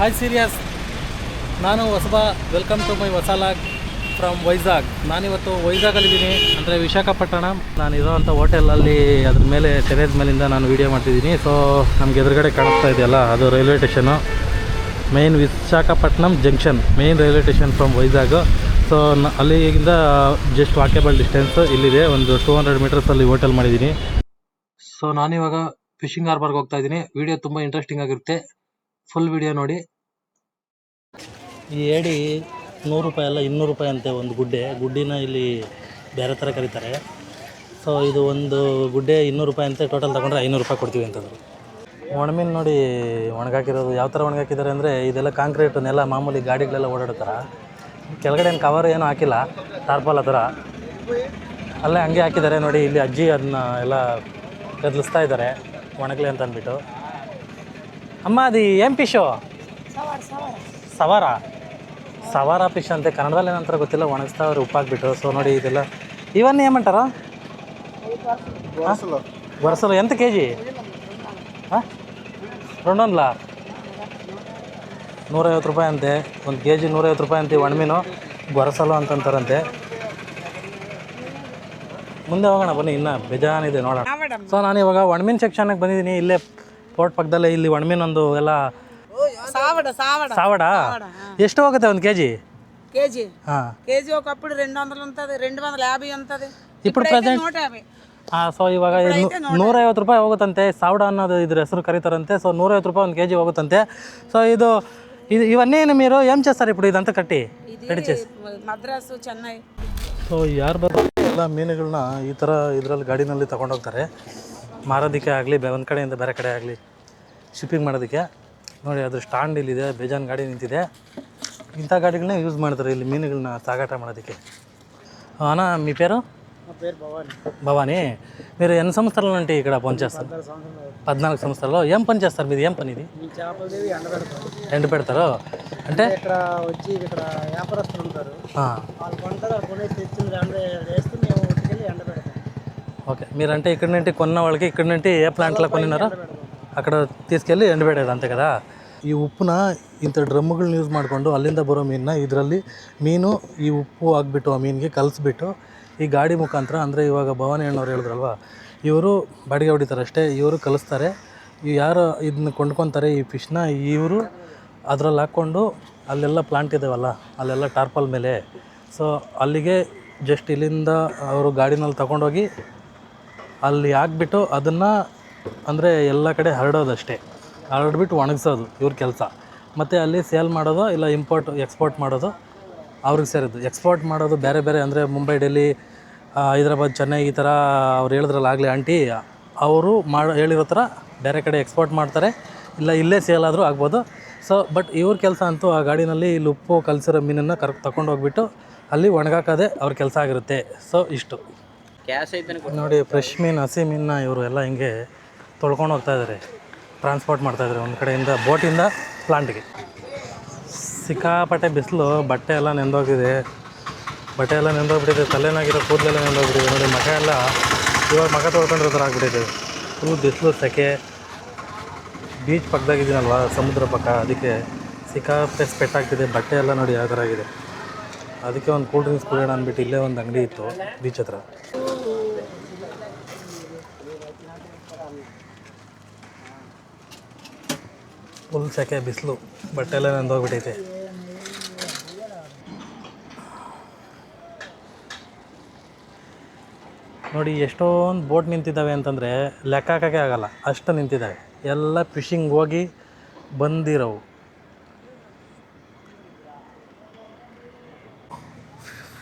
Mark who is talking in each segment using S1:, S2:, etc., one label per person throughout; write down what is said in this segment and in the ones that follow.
S1: Hi serious ನಾನು ಹೊಸಬ. Welcome to my vlog log from Vizag ನಾನಿವತ್ತು ವೈಜಾಗಲ್ಲಿದ್ದೀನಿ ಅಂದರೆ ವಿಶಾಖಪಟ್ಟಣ. ನಾನು ಇರೋವಂಥ ಹೋಟೆಲಲ್ಲಿ ಅದ್ರ ಮೇಲೆ ಟೆರೇಸ್ ಮೇಲಿಂದ ನಾನು ವೀಡಿಯೋ ಮಾಡ್ತಿದ್ದೀನಿ. ಸೊ ನಮ್ಗೆ ಎದುರುಗಡೆ ಕಾಣಿಸ್ತಾ ಇದೆಯಲ್ಲ, ಅದು railway station main Visakhapatnam junction main railway station from Vizag so ಅಲ್ಲಿಗಿಂತ just walkable distance ಇಲ್ಲಿದೆ. ಒಂದು ಟೂ ಹಂಡ್ರೆಡ್ ಮೀಟರ್ಸಲ್ಲಿ ಹೋಟೆಲ್ ಮಾಡಿದ್ದೀನಿ. ಸೊ ನಾನಿವಾಗ ಫಿಶಿಂಗ್ ಹಾರ್ಬರ್ಗೆ ಹೋಗ್ತಾ ಇದ್ದೀನಿ. ವಿಡಿಯೋ ತುಂಬ ಇಂಟ್ರೆಸ್ಟಿಂಗ್ ಆಗಿರುತ್ತೆ. ಫುಲ್ ವಿಡಿಯೋ ನೋಡಿ. ಈ ಏಡಿ ನೂರು ರೂಪಾಯಿ ಅಲ್ಲ, ಇನ್ನೂರು ರೂಪಾಯಿ ಅಂತೆ ಒಂದು ಗುಡ್ಡೆ. ಗುಡ್ಡಿನ ಇಲ್ಲಿ ಬೇರೆ ಥರ ಕರೀತಾರೆ. ಸೊ ಇದು ಒಂದು ಗುಡ್ಡೆ ಇನ್ನೂರು ರೂಪಾಯಿ ಅಂತೆ ಟೋಟಲ್ ತಗೊಂಡ್ರೆ ಐನೂರು ರೂಪಾಯಿ ಕೊಡ್ತೀವಿ ಅಂತಂದರು. ಒಣಮೀನು ನೋಡಿ ಒಣಗಾಕಿರೋದು. ಯಾವ ಥರ ಒಣಗಾಕಿದ್ದಾರೆ ಅಂದರೆ, ಇದೆಲ್ಲ ಕಾಂಕ್ರೀಟ್ ನೆಲ, ಮಾಮೂಲಿ ಗಾಡಿಗಳೆಲ್ಲ ಓಡಾಡ್ತಾರೆ ಕೆಳಗಡೆ ಏನು ಕವರ್ ಏನೂ ಹಾಕಿಲ್ಲ. ಟಾರ್ಪಲ್ ಆ ಅಲ್ಲೇ ಹಂಗೆ ಹಾಕಿದ್ದಾರೆ ನೋಡಿ, ಇಲ್ಲಿ ಅಜ್ಜಿ ಅದನ್ನ ಎಲ್ಲ ಕದಲಿಸ್ತಾ ಇದ್ದಾರೆ, ಒಣಗಲಿ ಅಂತ ಅಂದ್ಬಿಟ್ಟು ಅಮ್ಮ ಅದಿ ಏನ್ ಪಿಶು ಸವಾರ ಸವಾರ. ಪಿಶ್ ಅಂತೆ. ಕನ್ನಡದಲ್ಲಿ ಏನಂತಾರ ಗೊತ್ತಿಲ್ಲ ಒಣಗಿಸ್ತಾವ್ರು ಉಪ್ಪಾಕ್ಬಿಟ್ಟು ಸೊ ನೋಡಿ ಇದೆಲ್ಲ. ಇವನ್ನ ಏಮಂಟಾರ ಬರ್ಸಲು ಎಂತ ಕೆ ಜಿ ಹಾಂ? ರೊಂಡೊಂದ್ಲ? ನೂರೈವತ್ತು ರೂಪಾಯಿ ಅಂತೆ. ಒಂದು ಕೆ ಜಿ ನೂರೈವತ್ತು ರೂಪಾಯಿ ಅಂತೀವಿ ಒಣಮೀನು ಗೊರಸಲು ಅಂತಂತಾರಂತೆ. ಮುಂದೆ ಹೋಗೋಣ ಬನ್ನಿ. ಇನ್ನೂ ಬೇಜಾನಿದೆ ನೋಡೋಣ. ಸೊ ನಾನು ಇವಾಗ ಒಣಮೀನು ಸೆಕ್ಷನ್ಗೆ ಬಂದಿದ್ದೀನಿ. ಇಲ್ಲೇ ಪೋರ್ಟ್ ಪಕ್ಕದಲ್ಲೇ ಇಲ್ಲಿ ಒಣಮೀನು ಒಂದು ಎಲ್ಲ
S2: సావడ సావడ
S1: ಸಾವಡ ಎಷ್ಟು ಹೋಗುತ್ತೆ ಒಂದು ಕೆ ಜಿ
S2: కేజీ
S1: ಹಾಂ
S2: కేజీ ఒకప్పుడు రెండు వందలు ఉంటుంది రెండు వందల యాభై ఉంటుంది
S1: ఇప్పుడు ಪ್ರೆಸೆಂಟ್
S2: నూట యాభై
S1: ಹಾಂ ಸೊ ಇವಾಗ ನು- ನೂರೈವತ್ತು ರೂಪಾಯಿ ಹೋಗುತ್ತಂತೆ ಸಾವಡ ಅನ್ನೋದು ಇದ್ರ ಹೆಸರು ಕರೀತಾರಂತೆ ಸೊ ನೂರೈವತ್ತು ರೂಪಾಯಿ ಒಂದು ಕೆ ಜಿ ಹೋಗುತ್ತಂತೆ ಸೊ ಇದು ಇದು ಇವನ್ನೇನು మీరు ఏం చేస్తారు ఇప్పుడు ఇదంతా కట్టి రెడీ చేసి
S2: మద్రాసు చెన్నై
S1: ಸೊ ಯಾರು ಬರ್ತಾರೆ ಎಲ್ಲ ಮೀನುಗಳನ್ನ ಈ ಥರ ಇದರಲ್ಲಿ ಗಾಡಿನಲ್ಲಿ ತಗೊಂಡೋಗ್ತಾರೆ ಮಾರೋದಕ್ಕೆ ಆಗಲಿ ಒಂದು ಕಡೆಯಿಂದ ಬೇರೆ ಕಡೆ ಆಗಲಿ ಶಿಪ್ಪಿಂಗ್ ಮಾಡೋದಕ್ಕೆ ನೋಡಿ ಅದು ಸ್ಟಾಂಡ್ ಇಲ್ಲಿದೆ ಬೇಜಾನ್ ಗಾಡಿ ನಿಂತಿದೆ ಇಂಥ ಗಾಡಿಗಳನ್ನ ಯೂಸ್ ಮಾಡ್ತಾರೆ ಇಲ್ಲಿ ಮೀನುಗಳನ್ನ ಸಾಗಾಟ ಮಾಡೋದಕ್ಕೆ అన్నా మీ పేరు భవానీ మీరు ఎన్ని సంవత్సరాల నుండి ఇక్కడ పనిచేస్తారు పద్నాలుగు సంవత్సరాలు ఏం పని చేస్తారు మీది ఏం పని ఇది
S3: చేపలదేవి ఎండ పెడతారు
S1: ఎండ పెడతారు అంటే
S3: ఇక్కడ వచ్చి ఇక్కడ వ్యాపారస్తులు ఉంటారు
S1: ఓకే మీరంటే ఇక్కడ నుండి కొన్న వాళ్ళకి ఇక్కడ నుండి ఏ ప్లాంట్లో కొనినారో అక్కడ తీసుకెళ్ళి ఎండబెడేది అంతే కదా ಈ ಉಪ್ಪನ್ನ ಇಂಥ ಡ್ರಮ್ಗಳನ್ನ ಯೂಸ್ ಮಾಡಿಕೊಂಡು ಅಲ್ಲಿಂದ ಬರೋ ಮೀನನ್ನ ಇದರಲ್ಲಿ ಮೀನು ಈ ಉಪ್ಪು ಹಾಕ್ಬಿಟ್ಟು ಆ ಮೀನಿಗೆ ಕಲಿಸ್ಬಿಟ್ಟು ಈ ಗಾಡಿ ಮುಖಾಂತರ ಅಂದರೆ ಇವಾಗ ಭವಾನಿ ಅಣ್ಣವ್ರು ಹೇಳಿದ್ರಲ್ವ ಇವರು ಬಾಡಿಗೆ ಹೊಡಿತಾರೆ ಅಷ್ಟೇ ಇವರು ಕಲಿಸ್ತಾರೆ ಈ ಯಾರು ಇದನ್ನ ಕೊಂಡ್ಕೊತಾರೆ ಈ ಫಿಶ್ನ ಇವರು ಅದರಲ್ಲಿ ಹಾಕ್ಕೊಂಡು ಅಲ್ಲೆಲ್ಲ ಪ್ಲಾಂಟ್ ಇದಾವಲ್ಲ ಅಲ್ಲೆಲ್ಲ ಟಾರ್ಪಲ್ ಮೇಲೆ ಸೊ ಅಲ್ಲಿಗೆ ಜಸ್ಟ್ ಇಲ್ಲಿಂದ ಅವರು ಗಾಡಿನಲ್ಲಿ ತಗೊಂಡೋಗಿ ಅಲ್ಲಿ ಹಾಕ್ಬಿಟ್ಟು ಅದನ್ನು ಅಂದರೆ ಎಲ್ಲ ಕಡೆ ಹರಡೋದಷ್ಟೇ. ಹರಡ್ಬಿಟ್ಟು ಒಣಗಿಸೋದು ಇವ್ರ ಕೆಲಸ. ಮತ್ತು ಅಲ್ಲಿ ಸೇಲ್ ಮಾಡೋದು ಇಲ್ಲ ಇಂಪೋರ್ಟ್ ಎಕ್ಸ್ಪೋರ್ಟ್ ಮಾಡೋದು ಅವ್ರಿಗೆ ಸೇರಿದ್ದು. ಎಕ್ಸ್ಪೋರ್ಟ್ ಮಾಡೋದು ಬೇರೆ ಬೇರೆ ಅಂದರೆ ಮುಂಬೈ, ಡೆಲ್ಲಿ ಹೈದ್ರಾಬಾದ್, ಚೆನ್ನೈ ಈ ಥರ ಅವ್ರು ಹೇಳಿದ್ರಲ್ಲ ಆಗಲಿ ಆಂಟಿ, ಅವರು ಮಾಡೋ, ಹೇಳಿರೋ ಥರ ಬೇರೆ ಕಡೆ ಎಕ್ಸ್ಪೋರ್ಟ್ ಮಾಡ್ತಾರೆ. ಇಲ್ಲ ಇಲ್ಲೇ ಸೇಲ್ ಆದರೂ ಆಗ್ಬೋದು. ಸೊ ಬಟ್ ಇವ್ರ ಕೆಲಸ ಅಂತೂ ಆ ಗಾಡಿನಲ್ಲಿ ಇಲ್ಲಿ ಉಪ್ಪು, ಕಲಸಿರೋ ಮೀನನ್ನು ಕರ್ ತಗೊಂಡೋಗ್ಬಿಟ್ಟು ಅಲ್ಲಿ ಒಣಗಾಕೋದೇ ಅವ್ರ ಕೆಲಸ ಆಗಿರುತ್ತೆ. ಸೊ ಇಷ್ಟು. ನೋಡಿ ಫ್ರೆಶ್ ಮೀನು ಹಸಿ ಮೀನನ್ನ ಇವರು ಎಲ್ಲ ಹಿಂಗೆ ತೊಳ್ಕೊಂಡು ಹೋಗ್ತಾ ಇದ್ದಾರೆ ಟ್ರಾನ್ಸ್ಪೋರ್ಟ್ ಮಾಡ್ತಾ ಇದ್ದಾರೆ ಒಂದು ಕಡೆಯಿಂದ ಬೋಟಿಂದ ಪ್ಲಾಂಟ್ಗೆ ಸಿಕ್ಕಾಪಟ್ಟೆ ಬಿಸಿಲು, ಬಟ್ಟೆ ಎಲ್ಲ ನೆಂದೋಗಿದೆ. ಬಟ್ಟೆ ಎಲ್ಲ ನೆಂದೋಗ್ಬಿಟ್ಟಿದೆ ತಲೆನಾಗಿರೋ ಕೂದಲೆಲ್ಲ ನೆಂದೋಗ್ಬಿಟ್ಟಿದೆ. ನೋಡಿ, ಮಗ ಎಲ್ಲ ಇವಾಗ ಮಗ ತೊಳ್ಕೊಂಡಿರೋ ಥರ ಆಗ್ಬಿಟ್ಟಿದೆ. ಫುಲ್ ಬಿಸಿಲು, ಸೆಕೆ. ಬೀಚ್ ಪಕ್ಕದಾಗಿದ್ದೀನಲ್ವ ಸಮುದ್ರ ಪಕ್ಕ, ಅದಕ್ಕೆ ಸಿಕ್ಕಾಪಟ್ಟೆ ಸ್ಪೆಟ್ ಆಗ್ತಿದೆ. ಬಟ್ಟೆ ಎಲ್ಲ ನೋಡಿ ಯಾವ ಥರ ಆಗಿದೆ. ಅದಕ್ಕೆ ಒಂದು ಕೂಲ್ ಡ್ರಿಂಕ್ಸ್ ಕುಡಿಯೋಣ ಅಂದ್ಬಿಟ್ಟು ಇಲ್ಲೇ ಒಂದು ಅಂಗಡಿ ಇತ್ತು ಬೀಚ್ ಹತ್ರ. ಫುಲ್ ಸೆಕೆ ಬಿಸಿಲು, ಬಟ್ಟೆ ಎಲ್ಲ ನೋಡಿ, ಎಷ್ಟೊಂದು ಬೋಟ್ ನಿಂತಿದ್ದಾವೆ ಅಂತಂದರೆ ಲೆಕ್ಕ ಹಾಕೋಕ್ಕೆ ಆಗಲ್ಲ, ಅಷ್ಟು ನಿಂತಿದ್ದಾವೆ. ಎಲ್ಲ ಫಿಶಿಂಗ್ ಹೋಗಿ ಬಂದಿರೋವು.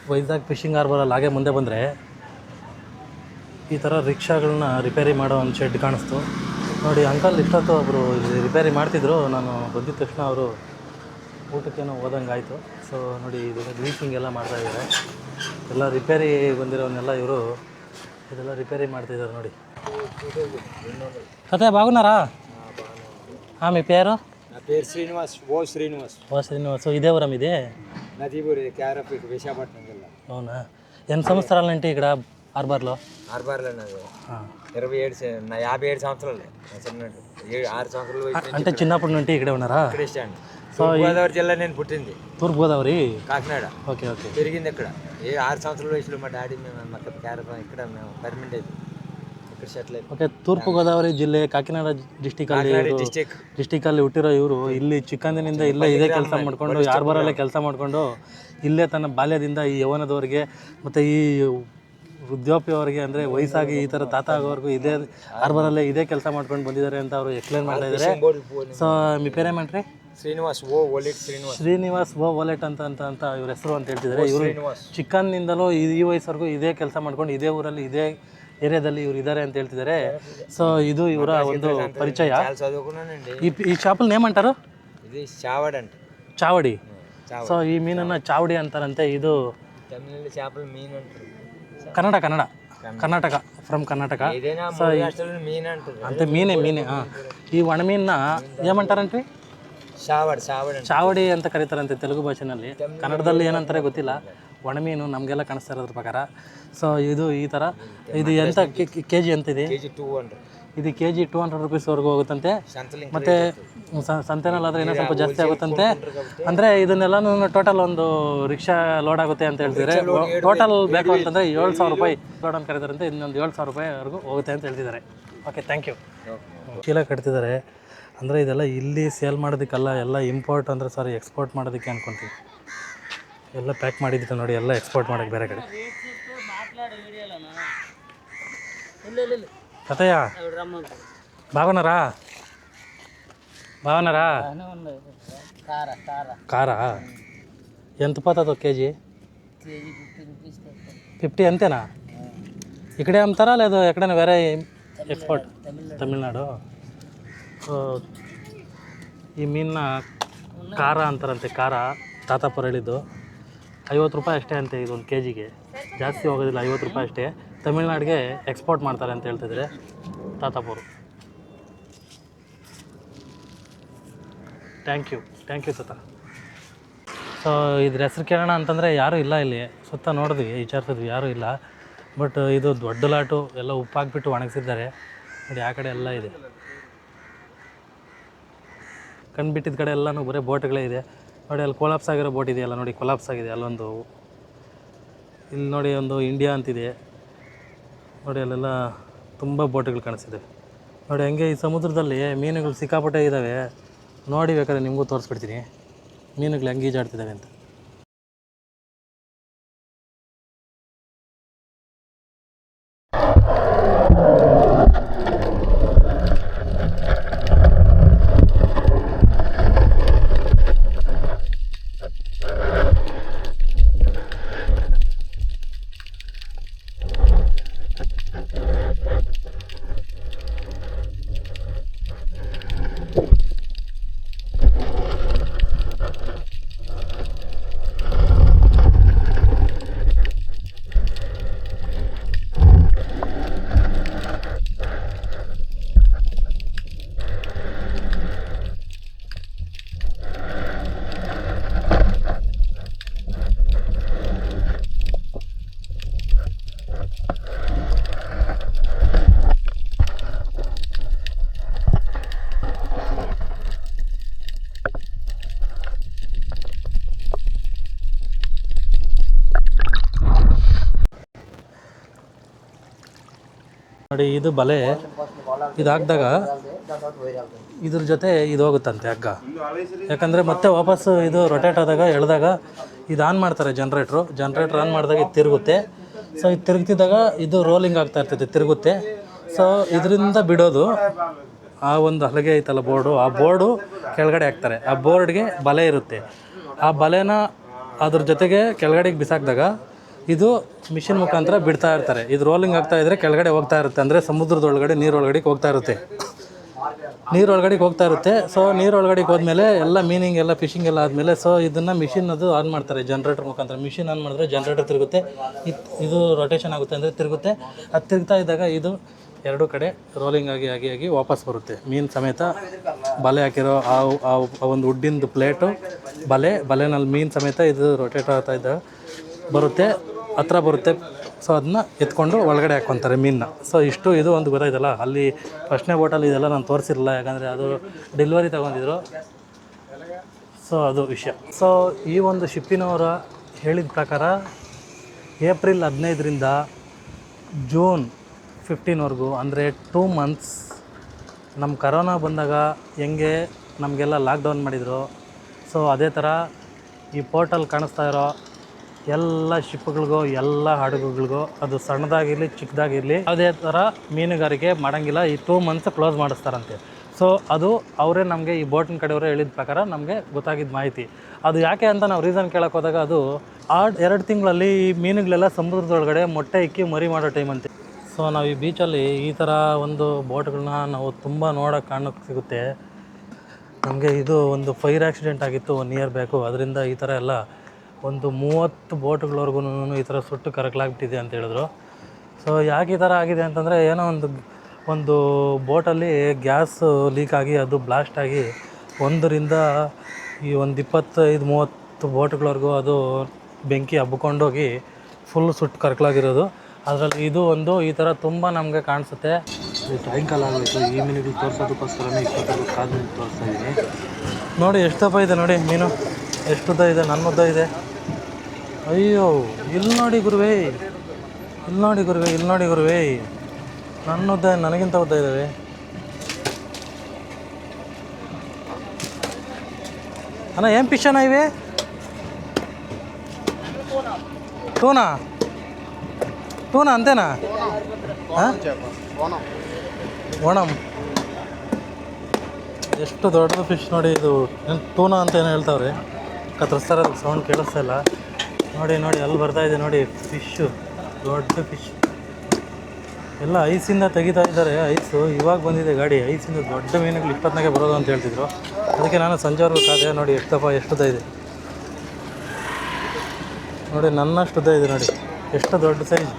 S1: ವೈಜಾಗ್ ಫಿಶಿಂಗ್ ಹಾರ್ಬರಲ್ಲಿ ಹಾಗೆ ಮುಂದೆ ಬಂದರೆ ಈ ಥರ ರಿಕ್ಷಾಗಳನ್ನ ರಿಪೇರಿ ಮಾಡೋ ಒಂದು ಶೆಡ್ ಕಾಣಿಸ್ತು ನೋಡಿ ಅಂಕಲ್ ಇಷ್ಟೊತ್ತು ಒಬ್ಬರು ಇಲ್ಲಿ ರಿಪೇರಿ ಮಾಡ್ತಿದ್ರು ನಾನು ಬಂದಿದ ತಕ್ಷಣ ಅವರು ಊಟಕ್ಕೇನೋ ಹೋದಂಗೆ ಆಯಿತು ಸೊ ನೋಡಿ ಇದು ಗ್ರೀಸಿಂಗ್ ಎಲ್ಲ ಮಾಡ್ತಾ ಇದ್ದಾರೆ ಎಲ್ಲ ರಿಪೇರಿ ಬಂದಿರೋವನ್ನೆಲ್ಲ ಇವರು ಇದೆಲ್ಲ రిపేరీ ಮಾಡ್ತಿದ್ದಾರೆ ನೋಡಿ కథ బాగున్నారా ఆ, మీ పేరు
S3: నా పేరు శ్రీనివాస్ ఓ శ్రీనివాస్
S1: ఓ శ్రీనివాసు ఇదే ఊరం ఇది
S3: నదీపూర్ క్యారప్ విశాఖపట్నం జిల్లా
S1: అవునా ఎన్ని సంవత్సరాల నుండి ఇక్కడ హార్బర్లో
S3: హార్బర్లో నాది
S1: ఆ.
S3: ఇరవై ఏడు స- నా యాభై ఏడు సంవత్సరాలు నా చిన్నట్టు ఏడు ఆరు సంవత్సరాలు
S1: అంటే చిన్నప్పటి నుండి ఇక్కడే ఉన్నారా
S3: ఇక్కడే స్టాండ్
S1: సో ఈ
S4: గోదావరి జిల్లా నేను పుట్టింది
S1: తూర్పు గోదావరి
S4: కాకినాడ
S1: ఓకే ఓకే
S4: పెరిగింది ఇక్కడ ఏ ఆరు సంవత్సరాల వయసులో మా డాడీ మేము అక్కడ క్యారఫాన్ ఇక్కడ మేము పర్మనెంట్ అయింది ఇక్కడ సెటిల్ అయిపోయి
S1: ಓಕೆ ತೂರ್ಪು ಗೋದಾವರಿ ಜಿಲ್ಲೆ ಕಾಕಿನಾಡ ಡಿಸ್ಟಿಕ್ ಅಲ್ಲಿ
S4: ಡಿಸ್ಟಿಕ್
S1: ಡಿಸ್ಟಿಕ್ ಅಲ್ಲಿ ಹುಟ್ಟಿರೋ ಇವರು ಇಲ್ಲಿ ಚಿಕ್ಕಂದಿನಿಂದ ಇಲ್ಲೇ ಇದೇ ಕೆಲಸ ಮಾಡ್ಕೊಂಡು ಯಾರ್ಬರಲ್ಲೇ ಕೆಲಸ ಮಾಡ್ಕೊಂಡು ಇಲ್ಲೇ ತನ್ನ ಬಾಲ್ಯದಿಂದ ಈ ಯವನದವ್ರಿಗೆ ಮತ್ತು ಈ ವೃದ್ಧಾಪ್ಯವರಿಗೆ ಅಂದರೆ ವಯಸ್ಸಾಗಿ ಈ ಥರ ತಾತ ಆಗೋವರೆಗೂ ಇದೇ ಹಾರ್ಬರಲ್ಲೇ ಇದೇ ಕೆಲಸ ಮಾಡ್ಕೊಂಡು ಬಂದಿದ್ದಾರೆ ಅಂತ ಅವರು ಎಕ್ಸ್ಪ್ಲೇನ್ ಮಾಡ್ತಾ ಇದ್ದಾರೆ. ಸೊ ಮಿಪೇರೇಮೆಂಟ್ರಿ
S4: ಶ್ರೀನಿವಾಸ್ ಓ ವಾಲೆಟ್ ಶ್ರೀನಿವಾಸ್.
S1: ಶ್ರೀನಿವಾಸ್ ಓ ಅಂತ ಅಂತ ಅಂತ ಇವ್ರ ಹೆಸರು ಅಂತ ಹೇಳ್ತಿದ್ದಾರೆ. ಇವರು ಚಿಕ್ಕಂದಿಂದಲೂ ಈ ವಯಸ್ಸವರೆಗೂ ಇದೇ ಕೆಲಸ ಮಾಡ್ಕೊಂಡು ಇದೇ ಊರಲ್ಲಿ ಇದೇ ಏರಿಯಾದಲ್ಲಿ ಇವ್ರು ಇದ್ದಾರೆ ಅಂತ ಹೇಳ್ತಿದ್ದಾರೆ. ಸೊ ಇದು ಇವರ ಒಂದು ಪರಿಚಯ. ಈ ಶಾಪಲ್ಲಿ ನೇಮ್
S4: ಅಂಟಾರು
S1: ಚಾವಡಿ
S4: ಚಾವಡಿ.
S1: ಸೊ ಈ ಮೀನನ್ನ ಚಾವಡಿ. ಅಂತಾರಂತೆ. ಇದು
S4: ಮೀನು
S1: ಕನ್ನಡ ಕನ್ನಡ. ಕರ್ನಾಟಕ ಫ್ರಮ್ ಕರ್ನಾಟಕ. ಅಂತ ಮೀನೇ ಮೀನು. ಹಾ. ಈ ಒಣ ಮೀನ
S4: ఆ. ఈ వనమీన్న
S1: ಚಾವಡಿ ಅಂತ ಕರೀತಾರಂತೆ ತೆಲುಗು ಭಾಷೆನಲ್ಲಿ. ಕನ್ನಡದಲ್ಲಿ ಏನಂತಾರೆ ಗೊತ್ತಿಲ್ಲ. ಒಣ ಮೀನು ನಮಗೆಲ್ಲ ಕಾಣಿಸ್ತಾ ಇರೋದ್ರ ಪ್ರಕಾರ. ಸೊ ಇದು ಈ ಥರ ಇದು ಎಂತ ಕೆ ಜಿ ಎಂತಿದೆ
S4: ಕೆಜಿ ಟೂ ಹಂಡ್ರೆಡ್
S1: ಇದು ಕೆ ಜಿ ಟೂ ಹಂಡ್ರೆಡ್ ರುಪೀಸ್ವರೆಗೂ ಹೋಗುತ್ತಂತೆ. ಮತ್ತು ಸಂತೆನಲ್ಲಾದರೆ ಇನ್ನೂ ಸ್ವಲ್ಪ ಜಾಸ್ತಿ ಆಗುತ್ತಂತೆ. ಅಂದರೆ ಇದನ್ನೆಲ್ಲನೂ ಟೋಟಲ್ ಒಂದು ರಿಕ್ಷಾ ಲೋಡ್ ಆಗುತ್ತೆ ಅಂತ ಹೇಳ್ತಿದ್ರೆ. ಟೋಟಲ್ ಬೇಕು ಅಂತಂದರೆ ಏಳು ಸಾವಿರ ರೂಪಾಯಿ ಲೋಡ್ ಅಂತ ಕರೀತಾರಂತೆ. ಇನ್ನೊಂದು ಏಳು ಸಾವಿರ ರೂಪಾಯಿವರೆಗೂ ಹೋಗುತ್ತೆ ಅಂತ ಹೇಳ್ತಿದ್ದಾರೆ ಓಕೆ ಥ್ಯಾಂಕ್ ಯು ಚೀಲ ಕಟ್ತಿದ್ದಾರೆ ಅಂದರೆ ಇದೆಲ್ಲ ಇಲ್ಲಿ ಸೇಲ್ ಮಾಡೋದಕ್ಕಲ್ಲ ಎಲ್ಲ ಇಂಪೋರ್ಟ್ ಅಂದರೆ ಸಾರಿ ಎಕ್ಸ್ಪೋರ್ಟ್ ಮಾಡೋದಕ್ಕೆ ಅಂದ್ಕೊತೀವಿ ಎಲ್ಲ ಪ್ಯಾಕ್ ಮಾಡಿದ್ದು ನೋಡಿ ಎಲ್ಲ ಎಕ್ಸ್ಪೋರ್ಟ್ ಮಾಡೋಕ್ಕೆ ಬೇರೆ ಕಡೆ. కథయ్య బాగున్నారా బాగున్నారా
S3: కార కార
S1: కారా ఎంత పోతుంది ఒక KG
S3: KG fifty rupees
S1: fifty అంతేనా ఇక్కడే అమ్ముతారా లేదా ఎక్కడైనా వేరే ఎక్స్పోర్ట్ ತಮಿಳ್ನಾಡು ಸೊ ಈ ಮೀನನ್ನ ಖಾರ ಅಂತಾರಂತೆ ಖಾರ ತಾತಾಪುರ ಹೇಳಿದ್ದು ಐವತ್ತು ರೂಪಾಯಿ ಅಷ್ಟೇ ಅಂತೆ ಇದೊಂದು ಕೆ ಜಿಗೆ ಜಾಸ್ತಿ ಹೋಗೋದಿಲ್ಲ ಐವತ್ತು ರೂಪಾಯಿ ಅಷ್ಟೇ ತಮಿಳ್ನಾಡಿಗೆ ಎಕ್ಸ್ಪೋರ್ಟ್ ಮಾಡ್ತಾರೆ ಅಂತ ಹೇಳ್ತಿದ್ರೆ ತಾತಾಪುರು. ಥ್ಯಾಂಕ್ ಯು ಥ್ಯಾಂಕ್ ಯು ತಾತ. ಸೊ ಇದ್ರ ಹೆಸ್ರು ಕೇಳೋಣ ಅಂತಂದರೆ ಯಾರೂ ಇಲ್ಲ ಇಲ್ಲಿ. ಸುತ್ತ ನೋಡಿದ್ವಿ, ವಿಚಾರಿಸಿದ್ವಿ, ಯಾರೂ ಇಲ್ಲ. ಬಟ್ ಇದು ದೊಡ್ಡ ಲಾಟು, ಎಲ್ಲ ಉಪ್ಪು ಹಾಕ್ಬಿಟ್ಟು ಒಣಗಿಸಿದ್ದಾರೆ. ನೋಡಿ, ಆ ಕಡೆ ಎಲ್ಲ ಇದೆ. ಕಣ್ಬಿಟ್ಟಿದ ಕಡೆ ಎಲ್ಲನೂ ಬರೀ ಬೋಟ್ಗಳೇ ಇದೆ. ನೋಡಿ, ಅಲ್ಲಿ ಕೊಲಾಪ್ಸ್ ಆಗಿರೋ ಬೋಟ್ ಇದೆಯಲ್ಲ ನೋಡಿ ಕೊಲಾಪ್ಸ್ ಆಗಿದೆ ಅಲ್ಲೊಂದು. ಇಲ್ಲಿ ನೋಡಿ, ಒಂದು ಇಂಡಿಯಾ ಅಂತಿದೆ. ನೋಡಿ, ಅಲ್ಲೆಲ್ಲ ತುಂಬ ಬೋಟ್ಗಳು ಕಾಣಿಸ್ತಿದೆ. ನೋಡಿ, ಹಂಗೆ ಈ ಸಮುದ್ರದಲ್ಲಿ ಮೀನುಗಳು ಸಿಕ್ಕಾಪಟ್ಟೆ ಇದ್ದಾವೆ ನೋಡಿ ಬೇಕಾದ್ರೆ ನಿಮಗೂ ತೋರಿಸ್ಬಿಡ್ತೀನಿ. ಮೀನುಗಳು ಹೆಂಗೆ ಈಜಾಡ್ತಿದ್ದಾವೆ ಅಂತ. ನೋಡಿ, ಇದು ಬಲೆ ಇದು ಹಾಕಿದಾಗ ಇದ್ರ ಜೊತೆ ಇದು ಹೋಗುತ್ತಂತೆ ಹಗ್ಗ. ಯಾಕಂದರೆ ಮತ್ತೆ ವಾಪಸ್ಸು ಇದು ರೊಟೇಟ್ ಆದಾಗ, ಎಳೆದಾಗ ಇದು ಆನ್ ಮಾಡ್ತಾರೆ ಜನ್ರೇಟ್ರು ಜನ್ರೇಟ್ರ್ ಆನ್ ಮಾಡಿದಾಗ ಇದು ತಿರುಗುತ್ತೆ. ಸೊ ಇದು ತಿರುಗ್ತಿದ್ದಾಗ ಇದು ರೋಲಿಂಗ್ ಆಗ್ತಾ ಇರ್ತೈತೆ, ತಿರುಗುತ್ತೆ. ಸೊ ಇದರಿಂದ ಬಿಡೋದು ಆ ಒಂದು ಹಲಗೆ ಐತಲ್ಲ ಬೋರ್ಡು. ಆ ಬೋರ್ಡು ಕೆಳಗಡೆ ಹಾಕ್ತಾರೆ. ಆ ಬೋರ್ಡ್ಗೆ ಬಲೆ ಇರುತ್ತೆ. ಆ ಬಲೆನ ಅದ್ರ ಜೊತೆಗೆ ಕೆಳಗಡೆಗೆ ಬಿಸಾಕಿದಾಗ ಇದು ಮಿಷಿನ್ ಮುಖಾಂತರ ಬಿಡ್ತಾ ಇರ್ತಾರೆ. ಇದು ರೋಲಿಂಗ್ ಆಗ್ತಾ ಇದ್ರೆ ಕೆಳಗಡೆ ಹೋಗ್ತಾ ಇರುತ್ತೆ. ಅಂದರೆ ಸಮುದ್ರದೊಳಗಡೆ ನೀರೊಳಗಡೆಗೆ ಹೋಗ್ತಾ ಇರುತ್ತೆ. ನೀರೊಳಗಡೆಗೆ ಹೋಗ್ತಾ ಇರುತ್ತೆ. ಸೊ ನೀರೊಳಗಡೆಗೆ ಹೋದ್ಮೇಲೆ ಎಲ್ಲ ಮೀನಿಂಗ್ ಎಲ್ಲ ಫಿಶಿಂಗ್ ಎಲ್ಲ ಆದಮೇಲೆ ಸೊ ಇದನ್ನು ಮಿಷಿನ್ ಅದು ಆನ್ ಮಾಡ್ತಾರೆ. ಜನ್ರೇಟರ್ ಮುಖಾಂತರ. ಮಿಷಿನ್ ಆನ್ ಮಾಡಿದ್ರೆ ಜನ್ರೇಟರ್ ತಿರುಗುತ್ತೆ. ಇದು ರೊಟೇಷನ್ ಆಗುತ್ತೆ ಅಂದರೆ ತಿರುಗುತ್ತೆ. ಅದು ತಿರುಗ್ತಾ ಇದ್ದಾಗ ಇದು ಎರಡೂ ಕಡೆ ರೋಲಿಂಗ್ ಆಗಿ ಆಗಿ ಆಗಿ ವಾಪಸ್ ಬರುತ್ತೆ. ಮೀನು ಸಮೇತ ಬಲೆ ಹಾಕಿರೋ ಆ ಒಂದು ಉಡ್ಡಿಂದು ಪ್ಲೇಟು ಬಲೆ, ಬಲೆನಲ್ಲಿ ಮೀನು ಸಮೇತ ಇದು ರೊಟೇಟ್ ಆಗ್ತಾ ಇದ್ದಾಗ ಬರುತ್ತೆ. ಹತ್ರ ಬರುತ್ತೆ. ಸೊ ಅದನ್ನ ಎತ್ಕೊಂಡು ಒಳಗಡೆ ಹಾಕ್ಕೊತಾರೆ ಮೀನನ್ನ. ಸೊ ಇಷ್ಟು ಇದು ಒಂದು ಗೊತ್ತಾಯ್ತಲ್ಲ? ಅಲ್ಲಿ ಫಸ್ಟ್ನೇ ಬೋಟಲ್ಲಿ ಇದೆಲ್ಲ ನಾನು ತೋರಿಸಿರಲಿಲ್ಲ. ಯಾಕಂದರೆ ಅದು ಡೆಲಿವರಿ ತಗೊಂಡಿದ್ರು. ಸೊ ಅದು ವಿಷಯ. ಸೊ ಈ ಒಂದು ಶಿಪ್ಪಿನವರ ಹೇಳಿದ ಪ್ರಕಾರ, ಏಪ್ರಿಲ್ ಹದಿನೈದರಿಂದ ಜೂನ್ ಫಿಫ್ಟೀನ್ವರೆಗೂ, ಅಂದರೆ ಟೂ ಮಂತ್ಸ್ ನಮ್ಮ ಕರೋನಾ ಬಂದಾಗ ಹೆಂಗೆ ನಮಗೆಲ್ಲ ಲಾಕ್ಡೌನ್ ಮಾಡಿದರು. ಸೊ ಅದೇ ಥರ ಈ ಪೋರ್ಟಲ್ ಕಾಣಿಸ್ತಾ ಇರೋ ಎಲ್ಲ ಶಿಪ್ಗಳಿಗೂ ಎಲ್ಲ ಹಡಗುಗಳಿಗೂ, ಅದು ಸಣ್ಣದಾಗಿರಲಿ, ಚಿಕ್ಕದಾಗಿರಲಿ ಅದೇ ಥರ ಮೀನುಗಾರಿಕೆ ಮಾಡೋಂಗಿಲ್ಲ. ಈ ಟೂ ಮಂತ್ಸ್ ಕ್ಲೋಸ್ ಮಾಡಿಸ್ತಾರಂತೆ. ಸೊ ಅದು ಅವರೇ ನಮಗೆ ಈ ಬೋಟಿನ ಕಡೆಯವರೇ ಹೇಳಿದ ಪ್ರಕಾರ ನಮಗೆ ಗೊತ್ತಾಗಿದ್ದ ಮಾಹಿತಿ. ಅದು ಯಾಕೆ ಅಂತ ನಾವು ರೀಸನ್ ಕೇಳಕ್ಕೆ ಹೋದಾಗ ಅದು ಆ ಎರಡು ತಿಂಗಳಲ್ಲಿ ಈ ಮೀನುಗಳೆಲ್ಲ ಸಮುದ್ರದೊಳಗಡೆ ಮೊಟ್ಟೆ ಇಕ್ಕಿ ಮರಿ ಮಾಡೋ ಟೈಮ್ ಅಂತೆ. ಸೊ ನಾವು ಈ ಬೀಚಲ್ಲಿ ಈ ಥರ ಒಂದು ಬೋಟ್ಗಳನ್ನ ನಾವು ತುಂಬ ನೋಡೋಕೆ ಕಾಣೋಕ್ಕೆ ಸಿಗುತ್ತೆ. ನಮಗೆ ಇದು ಒಂದು ಫೈರ್ ಆಕ್ಸಿಡೆಂಟ್ ಆಗಿತ್ತು ಒನ್ ಇಯರ್ ಬ್ಯಾಕು ಅದರಿಂದ ಈ ಥರ ಎಲ್ಲ ಒಂದು ಮೂವತ್ತು ಬೋಟ್ಗಳವರೆಗೂ ಈ ಥರ ಸುಟ್ಟು ಕರಕಲಾಗ್ಬಿಟ್ಟಿದೆ ಅಂತ ಹೇಳಿದ್ರು. ಸೊ ಯಾಕೆ ಈ ಥರ ಆಗಿದೆ ಅಂತಂದರೆ ಏನೋ ಒಂದು ಒಂದು ಬೋಟಲ್ಲಿ ಗ್ಯಾಸ್ ಲೀಕ್ ಆಗಿ ಅದು ಬ್ಲಾಸ್ಟ್ ಆಗಿ ಒಂದರಿಂದ ಈ ಒಂದು ಇಪ್ಪತ್ತೈದು ಮೂವತ್ತು ಬೋಟ್ಗಳವರೆಗೂ ಅದು ಬೆಂಕಿ ಹಬ್ಕೊಂಡೋಗಿ ಫುಲ್ ಸುಟ್ಟು ಕರ್ಕಲಾಗಿರೋದು. ಅದರಲ್ಲಿ ಇದು ಒಂದು ಈ ಥರ ತುಂಬ ನಮಗೆ ಕಾಣಿಸುತ್ತೆ. ಸಾಯಂಕಾಲ ಆಗಬೇಕು ಈ ಮೀನುಗಳು ತೋರಿಸೋದಕ್ಕೋಸ್ಕರನೇ ಇಪ್ಪತ್ತೈದು ಕಾದು ತೋರಿಸ್ತಾ ಇದ್ದೀನಿ ನೋಡಿ ಎಷ್ಟು ದಪ್ಪ ಇದೆ ನೋಡಿ ಮೀನು. ಎಷ್ಟು ಉದ್ದ ಇದೆ ನನ್ನ ಉದ್ದ ಇದೆ. ಅಯ್ಯೋ, ಇಲ್ಲಿ ನೋಡಿ ಗುರುವೇ, ಇಲ್ಲಿ ನೋಡಿ ಗುರುವೇ, ಇಲ್ಲಿ ನೋಡಿ ಗುರುವೇ. ನನ್ನ ಉದ್ದ, ನನಗಿಂತ ಉದ್ದ ಇದ್ದಾವೆ ಅಣ್ಣ, ಏನು ಫಿಶ್ ಅಣ್ಣ ಇವೆ? ಟೂನಾ ಟೂನಾ ಅಂತೇನಾ? ಹಾಂ? ಓಣಂ. ಎಷ್ಟು ದೊಡ್ಡದು ಫಿಶ್ ನೋಡಿ ಇದು. ಟೂನಾ ಅಂತ ಏನು ಹೇಳ್ತಾವ್ರೆ? ಕತ್ತರಿಸ್ತಾರೆ ಸೌಂಡ್ ಕೇಳಿಸ್ತಾ ಇಲ್ಲ. ನೋಡಿ ನೋಡಿ, ಅಲ್ಲಿ ಬರ್ತಾ ಇದೆ ನೋಡಿ ಫಿಶ್ಶು ದೊಡ್ಡ ಫಿಶ್ ಎಲ್ಲ ಐಸಿಂದ ತೆಗಿತಾ ಇದ್ದಾರೆ ಐಸು ಇವಾಗ ಬಂದಿದೆ ಗಾಡಿ ಐಸಿಂದ ದೊಡ್ಡ ಮೀನುಗಳು ಇಪ್ಪತ್ತನಾಗೆ ಬರೋದು ಅಂತ ಹೇಳ್ತಿದ್ರು. ಅದಕ್ಕೆ ನಾನು ಸಂಜೆವರೆಗೂ ಕಾದೆ, ನೋಡಿ, ಎಷ್ಟಪ್ಪ ಎಷ್ಟು ಇದೆ. ನೋಡಿ ನನ್ನಷ್ಟು ಉದ್ದ ಇದೆ ನೋಡಿ, ಎಷ್ಟು ದೊಡ್ಡ ಸೈಜ್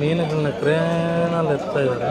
S1: ಮೀನುಗಳನ್ನ ಕ್ರೇನಲ್ಲಿ ಎತ್ತಾ ಇದ್ದಾರೆ.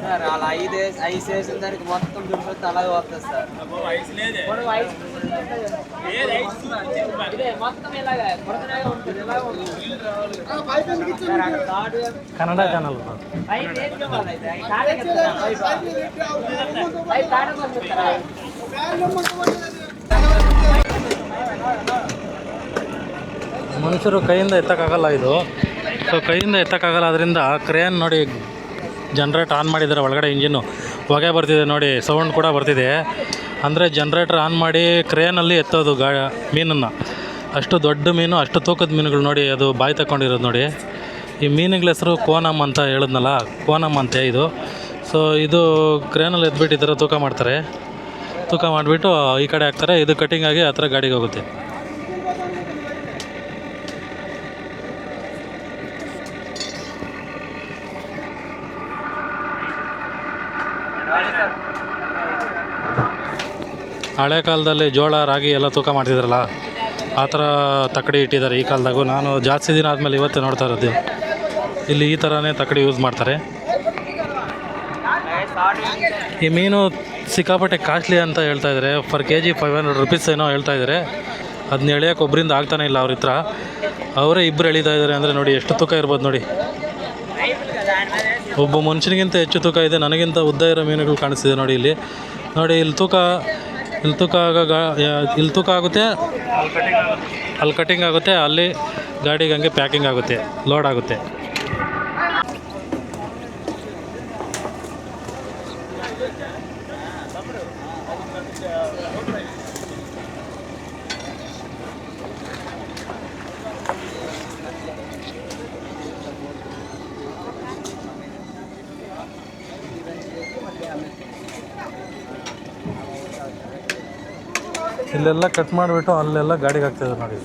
S5: సార్ అలా ఐదు వేసి- ఐదు వేసిన దానికి మొత్తం దుడిపోతే అలాగే వస్తుంది సార్ పొడవు ఐస్ ఇదే మొత్తం ఇలాగే కొడతనే ఉంటుంది ఇలాగే ఉంటుంది సార్ అక్కడ తాడు
S1: ಕನ್ನಡ ಚಾನಲ್
S5: పైప్ ఏం కావాలి అయితే? అవి తాడే కదా సార్, పైప్. పైప్ తాడే పంపిస్తారా?
S1: ಮನುಷ್ಯರು ಕೈಯಿಂದ ಎತ್ತಕ್ಕಾಗಲ್ಲ ಇದು ಸೊ ಕೈಯಿಂದ ಎತ್ತಕ್ಕಾಗಲ್ಲ ಅದರಿಂದ ಕ್ರೇನ್ ನೋಡಿ ಜನ್ರೇಟ್ ಆನ್ ಮಾಡಿದ್ದಾರೆ ಒಳಗಡೆ ಇಂಜಿನ್ನು. ಹೊಗೆ ಬರ್ತಿದೆ ನೋಡಿ, ಸೌಂಡ್ ಕೂಡ ಬರ್ತಿದೆ. ಅಂದರೆ ಜನ್ರೇಟ್ರ್ ಆನ್ ಮಾಡಿ ಕ್ರೇನಲ್ಲಿ ಎತ್ತೋದು ಗಾ, ಮೀನನ್ನು. ಅಷ್ಟು ದೊಡ್ಡ ಮೀನು, ಅಷ್ಟು ತೂಕದ ಮೀನುಗಳು ನೋಡಿ, ಅದು ಬಾಯಿ ತಗೊಂಡಿರೋದು ನೋಡಿ. ಈ ಮೀನುಗಳ ಹೆಸರು ಕೋನಮ್ ಅಂತ ಹೇಳಿದ್ನಲ್ಲ, ಕೋನಮ್ ಅಂತೆ ಇದು. ಸೊ ಇದು ಕ್ರೇನಲ್ಲಿ ಎದ್ಬಿಟ್ಟು ಈ ಥರ ತೂಕ ಮಾಡ್ತಾರೆ. ತೂಕ ಮಾಡಿಬಿಟ್ಟು ಈ ಕಡೆ ಹಾಕ್ತಾರೆ, ಇದು ಕಟಿಂಗ್ ಆಗಿ ಆ ಥರ ಗಾಡಿಗೆ ಹೋಗುತ್ತೆ. ಹಳೆ ಕಾಲದಲ್ಲಿ ಜೋಳ, ರಾಗಿ ಎಲ್ಲ ತೂಕ ಮಾಡ್ತಿದ್ರಲ್ಲ, ಆ ಥರ ತಕ್ಕಡಿ ಇಟ್ಟಿದ್ದಾರೆ ಈ ಕಾಲದಾಗೂ. ನಾನು ಜಾಸ್ತಿ ದಿನ ಆದಮೇಲೆ ಇವತ್ತು ನೋಡ್ತಾ ಇರೋದು. ಇಲ್ಲಿ ಈ ಥರನೇ ತಕ್ಕಡಿ ಯೂಸ್ ಮಾಡ್ತಾರೆ. ಈ ಮೀನು ಸಿಕ್ಕಾಪಟ್ಟೆ ಕಾಸ್ಟ್ಲಿ ಅಂತ ಹೇಳ್ತಾ ಇದ್ದಾರೆ. For K G five hundred rupees ಏನೋ ಹೇಳ್ತಾ ಇದ್ದಾರೆ. ಅದನ್ನ ಎಳೆಯೋಕೆ ಒಬ್ಬರಿಂದ ಆಗ್ತಾನೆ ಇಲ್ಲ ಅವ್ರ ಹತ್ರ. ಅವರೇ ಇಬ್ಬರು ಎಳಿತಾ ಇದ್ದಾರೆ ಅಂದರೆ ನೋಡಿ ಎಷ್ಟು ತೂಕ ಇರ್ಬೋದು ನೋಡಿ. ಒಬ್ಬ ಮನುಷ್ಯನಿಗಿಂತ ಹೆಚ್ಚು ತೂಕ ಇದೆ. ನನಗಿಂತ ಉದ್ದ ಇರೋ ಮೀನುಗಳು ಕಾಣಿಸ್ತಿದೆ ನೋಡಿ ಇಲ್ಲಿ. ನೋಡಿ, ಇಲ್ಲಿ ತೂಕ ಇಲ್ಲಿ ತೂಕ ಗಾ ಇಲ್ಲಿ ತೂಕ ಆಗುತ್ತೆ. ಅಲ್ಲಿ ಕಟಿಂಗ್ ಆಗುತ್ತೆ. ಅಲ್ಲಿ ಗಾಡಿಗೆ ಹಂಗೆ ಪ್ಯಾಕಿಂಗ್ ಆಗುತ್ತೆ. ಲೋಡ್ ಆಗುತ್ತೆ. ಇಲ್ಲೆಲ್ಲ ಕಟ್ ಮಾಡಿಬಿಟ್ಟು ಅಲ್ಲೆಲ್ಲ ಗಾಡಿಗೆ ಹಾಕ್ತಿದ್ದಾರೆ ನೋಡಿ.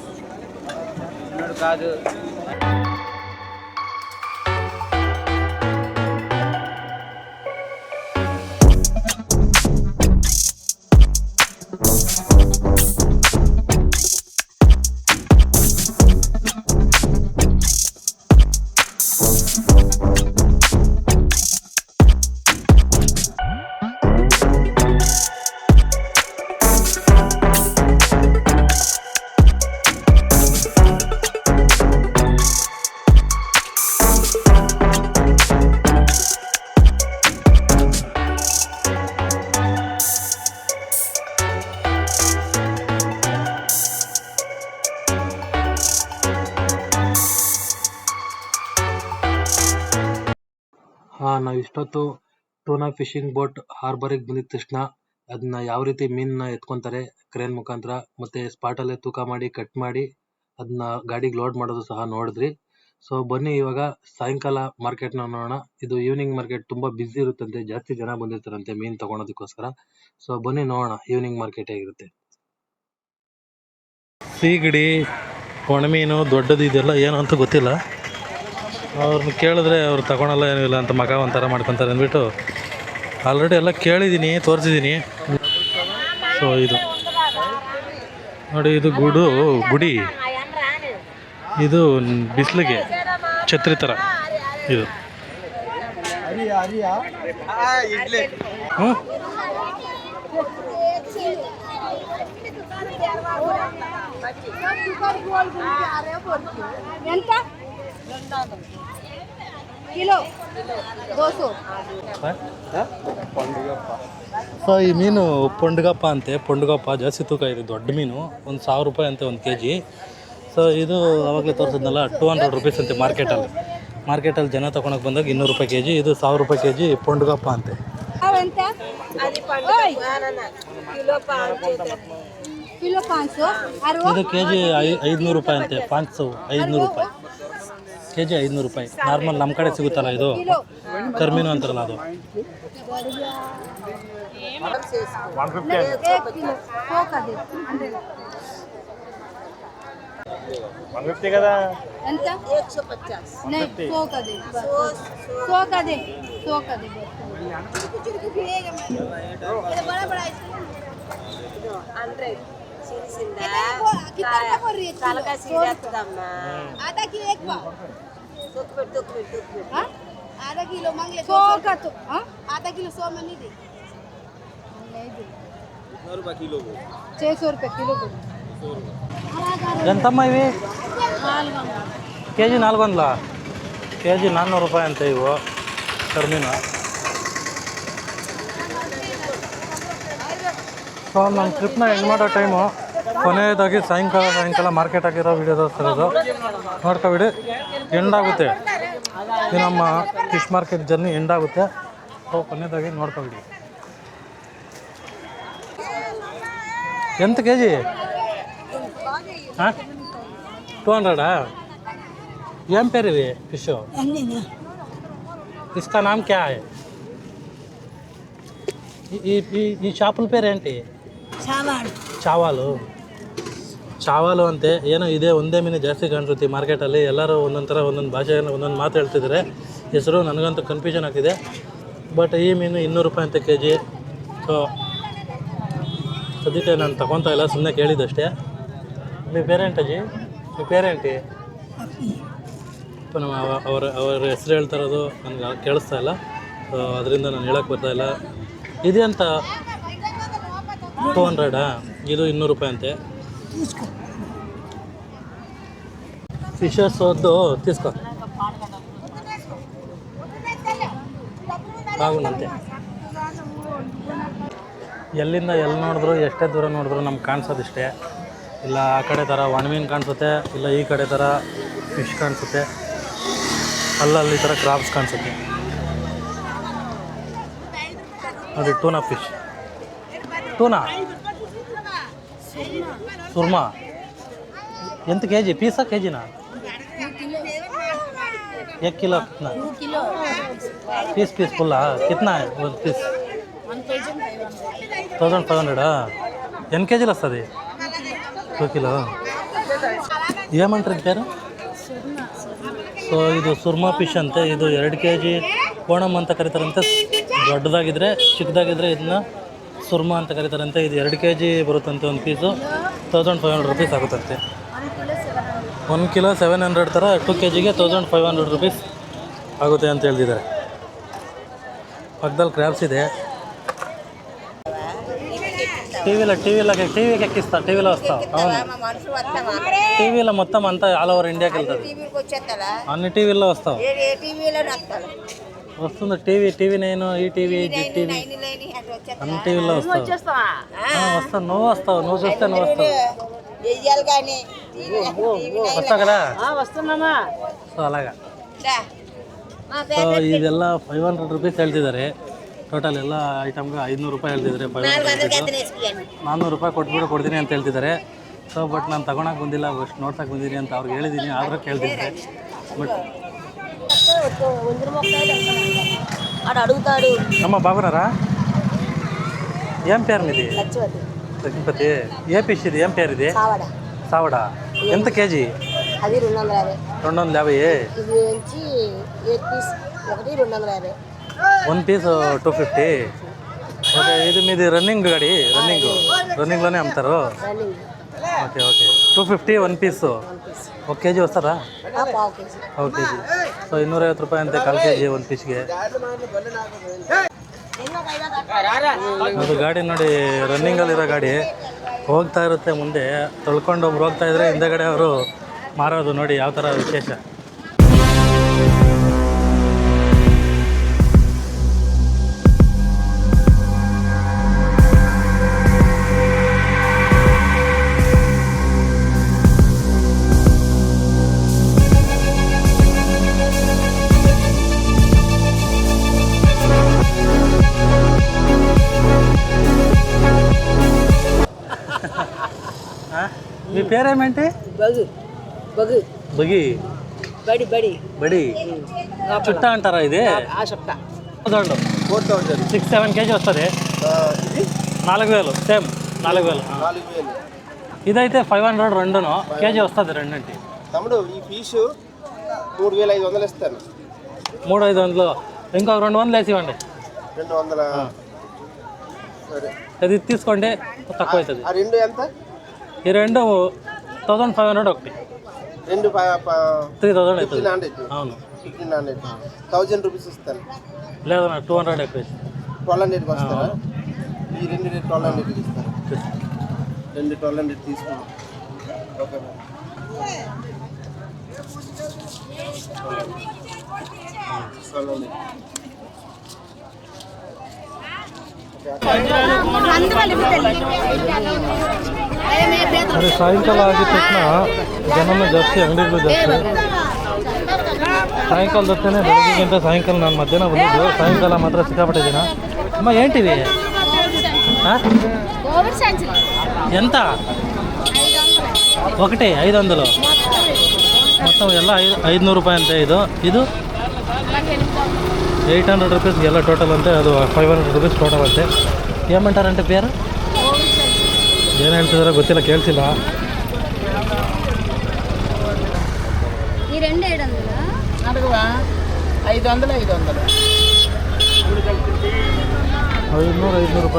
S1: ಹಾಂ, ನಾವು ಇಷ್ಟೊತ್ತು ಟೂನಾ ಫಿಶಿಂಗ್ ಬೋಟ್ ಹಾರ್ಬರಿಗೆ ಬಂದಿದ ತಕ್ಷಣ ಅದನ್ನ ಯಾವ ರೀತಿ ಮೀನನ್ನ ಎತ್ಕೊಂತಾರೆ ಕ್ರೇನ್ ಮುಖಾಂತರ ಮತ್ತೆ ಸ್ಪಾಟಲ್ಲೇ ತೂಕ ಮಾಡಿ ಕಟ್ ಮಾಡಿ ಅದನ್ನ ಗಾಡಿಗೆ ಲೋಡ್ ಮಾಡೋದು ಸಹ ನೋಡಿದ್ರಿ. ಸೊ ಬನ್ನಿ ಇವಾಗ ಸಾಯಂಕಾಲ ಮಾರ್ಕೆಟ್ನ ನೋಡೋಣ. ಇದು ಈವ್ನಿಂಗ್ ಮಾರ್ಕೆಟ್ ತುಂಬಾ ಬ್ಯುಸಿ ಇರುತ್ತಂತೆ, ಜಾಸ್ತಿ ಜನ ಬಂದಿರ್ತಾರಂತೆ ಮೀನ್ ತಗೊಳೋದಕ್ಕೋಸ್ಕರ ಸೊ ಬನ್ನಿ ನೋಡೋಣ ಈವ್ನಿಂಗ್ ಮಾರ್ಕೆಟ್ ಹೇಗಿರುತ್ತೆ. ಸೀಗಡಿ ಒಣಮೀನು ದೊಡ್ಡದು ಇದೆಲ್ಲ ಏನು ಅಂತ ಗೊತ್ತಿಲ್ಲ. ಅವ್ರನ್ನ ಕೇಳಿದ್ರೆ ಅವ್ರು ತಗೊಳಲ್ಲ, ಏನೂ ಇಲ್ಲ ಅಂತ ಮಗ ಒಂಥರ ಮಾಡ್ಕೊತಾರೆ ಅಂದ್ಬಿಟ್ಟು ಆಲ್ರೆಡಿ ಎಲ್ಲ ಕೇಳಿದ್ದೀನಿ, ತೋರಿಸಿದ್ದೀನಿ. ಸೊ ಇದು. ನೋಡಿ, ಇದು ಗುಡು, ಗುಡಿ. ಇದು ಬಿಸಿಲಿಗೆ ಛತ್ರಿ ಥರ ಇದು. ಹ್ಞೂ
S6: ఎంత
S1: ಸೊ ಈ ಮೀನು ಪೊಂಡಗಪ್ಪ ಅಂತೆ. ಪೊಂಡಗಪ್ಪ ಜಾಸ್ತಿ ತೂಕ ಇದೆ. ದೊಡ್ಡ ಮೀನು. ಒಂದು ಸಾವಿರ ರೂಪಾಯಿ ಅಂತೆ ಒಂದು ಕೆ ಜಿ ಸೊ ಇದು ಅವಾಗಲೇ ತೋರಿಸಿದ್ನಲ್ಲ ಟೂ ಹಂಡ್ರೆಡ್ ರುಪೀಸ್ ಅಂತೆ ಮಾರ್ಕೆಟಲ್ಲಿ. ಮಾರ್ಕೆಟಲ್ಲಿ ಜನ ತೊಗೊಳಕ್ಕೆ ಬಂದಾಗ ಇನ್ನೂರು ರೂಪಾಯಿ ಕೆ ಜಿ ಇದು ಸಾವಿರ ರೂಪಾಯಿ ಕೆ ಜಿ ಪೊಂಡಗಪ್ಪ ಅಂತೆ. ಇದು. ಕೆ ಜಿ ಐ ಐದುನೂರು ರೂಪಾಯಿ ಅಂತೆ ಪಾಂಚ್ ಐದುನೂರು ರೂಪಾಯಿ. ಕೆ ಜಿ ಐದುನೂರು ರೂಪಾಯಿ ನಾರ್ಮಲ್ ನಮ್ಮ ಕಡೆ ಸಿಗುತ್ತಲ್ಲ ಇದು ಕರ್ಮೀನು ಅಂತಾರಲ್ಲ ಅದು
S6: एक किलो सौ का दे हंड्रेड ఎంత नहीं सौ का दे सौ का दे सौ का दे बड़ा बड़ा कितना का कर रही है आधा किलो एक पाव हाँ? आधा किलो मांग ले सौ का तो आधा किलो सौ में नहीं दे कितना रुपये किलो छः सौ रुपये किलो
S1: ఎంతమ్మా ఇవి? కేజీ నాలుగు వందల కేజీ నాన్నూరు రూపాయలు అంతే ఇవో టర్మీన ట్రిప్న ఎండ్ టైము. ಕೊನೆಯದಾಗಿ ಸಾಯಂಕಾಲ ಸಾಯಂಕಾಲ ಮಾರ್ಕೆಟ್ ಆಗಿರೋ ವೀಡಿಯೋ ತೋರಿಸ್ತಿರೋದು ನೋಡ್ಕೊಬಿಡಿ ಎಂಡಾಗುತ್ತೆ ಇದು ನಮ್ಮ ಫಿಶ್ ಮಾರ್ಕೆಟ್ ಜರ್ನಿ ಎಂಡಾಗುತ್ತೆ ಅವು ಕೊನೆಯದಾಗಿ ನೋಡ್ಕೊಬಿಡಿ ಎಂತ ಕೆ ಜಿ ಹಾಂ ಟೂ ಹಂಡ್ರೆಡಾ ಏನು ಪೇರಿರಿ ಫಿಶು ಇಸ್ಕಾ ನಾಮ್ ಕ್ಯಾ ಈ ಈ ఈ ఈ షాపుల పేరేంటి చావాలు చావాలు ಚಾವಲು ಅಂತೆ, ಏನೋ ಇದೆ, ಒಂದೇ ಮೀನು ಜಾಸ್ತಿ ಕಾಣಿಸುತ್ತೆ ಮಾರ್ಕೆಟಲ್ಲಿ ಎಲ್ಲರೂ ಒಂದೊಂದು ಒಂದೊಂದು ಭಾಷೆಯನ್ನು ಒಂದೊಂದು ಮಾತು ಹೇಳ್ತಿದ್ದಾರೆ ಹೆಸರು ನನಗಂತೂ ಕನ್ಫ್ಯೂಷನ್ ಆಗ್ತಿದೆ ಬಟ್ ಈ ಮೀನು ಇನ್ನೂರು ರೂಪಾಯಿ ಅಂತ ಕೆ ಜಿ ಸೊ ಅದಕ್ಕೆ ನಾನು ತಗೊತಾ ಇಲ್ಲ ಸುಮ್ಮನೆ ಕೇಳಿದ್ದಷ್ಟೇ ನೀವು ಪೇರೆಂಟ್ ಅಜ್ಜಿ ನೀವು ಪೇರೆಂಟಿ ನಮ್ಮ ಅವರ ಅವರ ಹೆಸರು ಹೇಳ್ತಾರೋದು ನನಗೆ ಕೇಳಿಸ್ತಾ ಇಲ್ಲ. ಸೊ ಅದರಿಂದ ನಾನು ಹೇಳೋಕ್ಕೆ ಬರ್ತಾಯಿಲ್ಲ ಇದೆ ಅಂತ ಟೂ ಹಂಡ್ರೆಡಾ ಇದು ಇನ್ನೂರು ರೂಪಾಯಿ ಅಂತೆ. ಫಿಶಸ್ వద్దు తీసుకో ಬಾಗುನಂತೆ ಎಲ್ಲಿಂದ ಎಲ್ಲಿ ನೋಡಿದ್ರು ಎಷ್ಟೇ ದೂರ ನೋಡಿದ್ರು ನಮ್ಗೆ ಕಾಣಿಸೋದಿಷ್ಟೇ ಇಲ್ಲ ಆ ಕಡೆ ಥರ ಒಣಮೀನು ಕಾಣಿಸುತ್ತೆ ಇಲ್ಲ ಈ ಕಡೆ ಥರ ಫಿಶ್ ಕಾಣಿಸುತ್ತೆ ಅಲ್ಲಲ್ಲಿ ಈ ಥರ ಕ್ರಾಬ್ಸ್ ಕಾಣಿಸುತ್ತೆ ನೋಡಿ ಟೂನಾ ಫಿಶ್ ಟೂನಾ ಸುರ್ಮಾ ಎಂತ ಕೆ ಜಿ ಪೀಸಾ ಕೆ ಜಿನಾ एक किलो कितना पीस पीस फुल्ला कितना है वो पीस థౌజండ్ ఫైవ్ హండ్రెడా ఎన్ని కేజీలు వస్తుంది టూ కిలో ఏమంటారు ఇది పేరు ಸೊ ಇದು ಸುರ್ಮಾ ಫಿಶ್ ಅಂತೆ ಇದು ಎರಡು ಕೆ ಜಿ ಓಣಮ್ ಅಂತ ಕರೀತಾರಂತೆ ದೊಡ್ಡದಾಗಿದ್ರೆ ಚಿಕ್ಕದಾಗಿದ್ರೆ ಇದನ್ನ ಸುರ್ಮಾ ಅಂತ ಕರೀತಾರಂತೆ ಇದು ಎರಡು ಕೆ ಜಿ ಬರುತ್ತಂತೆ ಒಂದು piece thousand five hundred rupees ಆಗುತ್ತಂತೆ ಒಂದು ಕಿಲೋ ಸೆವೆನ್ ಹಂಡ್ರೆಡ್ ಥರ ಟು ಕೆ ಜಿಗೆ ತೌಸಂಡ್ ಫೈವ್ ಹಂಡ್ರೆಡ್ ರುಪೀಸ್ ಆಗುತ್ತೆ ಅಂತ ಹೇಳ್ತಿದ್ದಾರೆ ಪಕ್ಕದಲ್ಲಿ ಕ್ರ್ಯಾಬ್ಸ್ ಇದೆ టీవీలో టీవీలో టీవీకి ఎక్కిస్తా టీవీలో వస్తావు అవును
S7: మనుషులు వస్తామా
S1: టీవీలో మొత్తం అంతా ఆల్ ఓవర్ ఇండియాకి వెళ్తుంది
S7: టీవీకి వచ్చేస్తారా
S1: అన్ని టీవీల్లో వస్తావు
S7: ఏ ఏ టీవీలో వస్తారు
S1: వస్తుంది టీవీ టీవీ నేను ఈ టీవీ జీ టీవీ
S7: నైన్ లేని అట్లా వచ్చేస్తారా
S1: అన్ని టీవీల్లో వస్తావు ఆ, వస్తావు నువ్వు వస్తావు నువ్వు చూస్తే నువ్వు వస్తావు
S7: వెయ్యాలి కానీ టీవీ టీవీ
S1: వస్తావు కదా
S5: వస్తున్నామా
S1: సో అలాగా
S7: రా.
S1: ಸೊ ಇದೆಲ್ಲ ಫೈವ್ ಹಂಡ್ರೆಡ್ ರುಪೀಸ್ ಹೇಳ್ತಿದ್ದಾರೆ ಟೋಟಲ್ ಎಲ್ಲ ಐಟಮ್ಗೆ ಐದುನೂರು ರೂಪಾಯಿ ಹೇಳ್ತಿದ್ದಾರೆ ಫೈವ್ ಹಂಡ್ರೆಡ್ ರುಪೀಸು ನಾನ್ನೂರು ರೂಪಾಯಿ ಕೊಟ್ಬಿಟ್ಟು ಕೊಡ್ತೀನಿ ಅಂತ ಹೇಳ್ತಿದ್ದಾರೆ ಸೊ ಬಟ್ ನಾನು ತಗೊಳಕ್ಕೆ ಬಂದಿಲ್ಲ ಅಷ್ಟು ನೋಡ್ಸಕ್ಕೆ ಬಂದಿದ್ದೀನಿ ಅಂತ ಅವ್ರಿಗೆ ಹೇಳಿದ್ದೀನಿ ಆದರೂ ಕೇಳ್ತಿದ್ದಾರೆ ಬಟ್
S7: ఆడు అడుగుతాడు
S1: అమ్మ బాగున్నారా ఏం పేరు మీది లక్ష్మీపతి ఏ ఫిష్ ఇది ఏం పేరు ఇది
S7: కావడ
S1: సావడా ఎంత కేజీ
S7: అది రెండు వందల యాభై
S1: రెండు వందల యాభై
S7: ఇది నుంచి ఎయిట్ పీస్ ఒకటి రెండు వందల యాభై
S1: one piece two fifty okay ఇది మీది రన్నింగ్ గాడి రన్నింగ్ రన్నింగ్లోనే అమ్ముతారు
S7: running
S1: okay okay two fifty one piece ಒಂದು ಕೆ ಜಿ
S7: ಹೊಸ್ತಾರಾ ಹಾವು
S1: ಕೆ ಜಿ ಸೊ ಇನ್ನೂರೈವತ್ತು ರೂಪಾಯಿ ಅಂತೆ ಕಾಲು ಕೆ ಜಿ ಒಂದು ಪೀಸ್ಗೆ ಅದು ಗಾಡಿ ನೋಡಿ ರನ್ನಿಂಗಲ್ಲಿರೋ ಗಾಡಿ. ಹೋಗ್ತಾ ಇರುತ್ತೆ ಮುಂದೆ ತೊಳ್ಕೊಂಡು ಒಬ್ರು ಹೋಗ್ತಾ ಇದ್ರೆ ಹಿಂದೆಗಡೆ ಅವರು ಮಾರೋದು ನೋಡಿ ಯಾವ ಥರ ವಿಶೇಷ. పేరేమేంటి?
S7: బగు. బగు.
S1: బగి.
S7: బడి బడి.
S1: బడి. చుట్ట అంటారా ఇది?
S7: ఆ చెప్తా
S1: దొండు
S3: four thousand.
S1: Six seven KG వస్తుంది.
S3: ఇది?
S1: నాలుగు వేలు. సేమ్ నాలుగు వేలు.
S3: నాలుగు వేలు.
S1: ఇదైతే ఫైవ్ హండ్రెడ్ రెండును. కేజీ వస్తుంది రెండింటి.
S3: తమ్ముడు ఈ ఫీజు మూడు వేల ఐదు వందలు ఇస్తాను.
S1: మూడు ఐదు వందలు. ఇంకొక రెండు వందలు వేసి ఇవ్వండి.
S3: రెండు వందల సరే.
S1: అది తీసుకోండి. తక్కువ అవుతుంది.
S3: ఆ రెండు ఎంత?
S1: ఈ రెండు థౌజండ్ ఫైవ్ హండ్రెడ్ ఒకటి.
S3: రెండు
S1: త్రీ థౌజండ్
S3: ఫిఫ్టీన్
S1: అవుతుంది
S3: హండ్రెడ్.
S1: అవును.
S3: Fifteen hundred. థౌజండ్ రూపీస్ ఇస్తాను
S1: లేదన్నా టూ హండ్రెడ్ ఎక్కువ.
S3: ట్వెల్వ్ హండ్రెడ్కి వస్తారా? ఈ రెండు ట్వెల్వ్ హండ్రెడ్కి ఇస్తాను. రెండు ట్వెల్వ్ హండ్రెడ్ తీసుకున్నాం. ఓకే. ట్వెల్వ్ హండ్రెడ్
S1: మరి ಸಾಯಂಕಾಲ ಆಗಿದ ತಕ್ಷಣ ಜನನ ಜಾಸ್ತಿ ಅಂಗಡಿಗಳು ಜಾಸ್ತಿ ಸಾಯಂಕಾಲದ ಹೊತ್ತೇನೆ ಬೆಳಗ್ಗೆಗಿಂತ ಸಾಯಂಕಾಲ ನಾನು ಮಧ್ಯಾಹ್ನ ಬಂದಿದ್ದು ಸಾಯಂಕಾಲ ಮಾತ್ರ ಸಿಕ್ಕಾಪಟ್ಟೆ ಜನ ಅಮ್ಮ ఏంటివి ఆ? ఎంత ఒకటి ఐదు వందలు మొత్తం ಎಲ್ಲ ಐದು ಐದುನೂರು ರೂಪಾಯಿ ಅಂತೆ ಇದು ಇದು ಏಯ್ಟ್ ಹಂಡ್ರೆಡ್ ರುಪೀಸ್ ಎಲ್ಲ ಟೋಟಲ್ ಅಂತೆ ಅದು ಫೈವ್ ಹಂಡ್ರೆಡ್ ರುಪೀಸ್ ಟೋಟಲ್ ಅಂತೆ ఏమంటారంటే పేరు ಏನು ಹೇಳ್ತಿದಾರೋ ಗೊತ್ತಿಲ್ಲ ಕೇಳ್ತಿಲ್ಲ
S6: ఈ రెండు ఏడు వందలు
S2: అడుగువా ఐదు వందలు ఐదు వందలు
S1: ಐದುನೂರು ಐದುನೂರು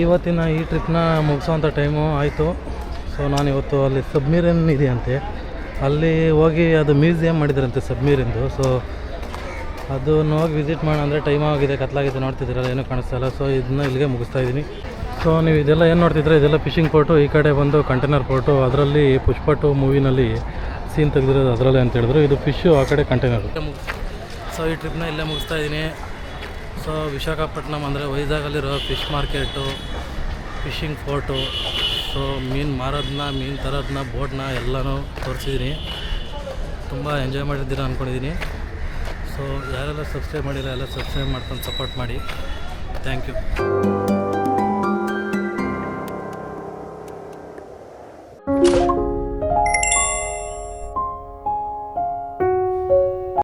S1: ಇವತ್ತಿನ ಈ ಟ್ರಿಪ್ನ ಮುಗಿಸೋವಂಥ ಟೈಮು ಆಯಿತು. ಸೊ ನಾನು ಇವತ್ತು ಅಲ್ಲಿ ಸಬ್ಮೀರಿನ್ ಇದೆಯಂತೆ. ಅಲ್ಲಿ ಹೋಗಿ ಅದು ಮ್ಯೂಸಿಯಂ ಮಾಡಿದ್ರಂತೆ ಸಬ್ಮೀರಿಂದು. ಸೊ ಅದನ್ನು ಹೋಗಿ ವಿಸಿಟ್ ಮಾಡೋಣ ಅಂದರೆ ಟೈಮ್ ಆಗಿದೆ, ಕತ್ಲಾಗಿದೆ, ನೋಡ್ತಿದ್ದೀರಲ್ಲ, ಏನೂ ಕಾಣಿಸ್ತಾ ಇಲ್ಲ. ಸೊ ಇದನ್ನ ಇಲ್ಲಿಗೆ ಮುಗಿಸ್ತಾ ಇದ್ದೀನಿ. ಸೊ ನೀವು ಇದೆಲ್ಲ ಏನು ನೋಡ್ತಿದ್ರೆ? ಇದೆಲ್ಲ ಫಿಶಿಂಗ್ ಪೋರ್ಟು ಈ ಕಡೆ ಬಂದು ಕಂಟೈನರ್ ಪೋರ್ಟು ಅದರಲ್ಲಿ ಪುಷ್ಪ ಟು ಮೂವಿನಲ್ಲಿ ಸೀನ್ ತೆಗೆದಿರೋದು ಅದರಲ್ಲೇ ಅಂತ ಹೇಳಿದ್ರು. ಇದು ಫಿಶ್ಶು ಆ ಕಡೆ ಕಂಟೈನರು ಸೊ ಈ ಟ್ರಿಪ್ನ ಇಲ್ಲೇ ಮುಗಿಸ್ತಾ ಇದ್ದೀನಿ ಸೊ ವಿಶಾಖಪಟ್ಟಣಂ ಅಂದರೆ ವೈಜಾಗಲ್ಲಿರೋ fish market fishing port so ಮೀನು ಮಾರೋದನ್ನ ಮೀನು ತರೋದನ್ನ ಬೋಟ್ನ ಎಲ್ಲನೂ ತೋರಿಸಿದ್ದೀನಿ ತುಂಬ ಎಂಜಾಯ್ ಮಾಡಿದ್ದೀರ ಅಂದ್ಕೊಂಡಿದ್ದೀನಿ ಸೊ ಯಾರೆಲ್ಲ ಸಬ್ಸ್ಕ್ರೈಬ್ ಮಾಡಿಲ್ಲ, ಎಲ್ಲ ಸಬ್ಸ್ಕ್ರೈಬ್ ಮಾಡ್ಕೊಂಡು ಸಪೋರ್ಟ್ ಮಾಡಿ. Thank you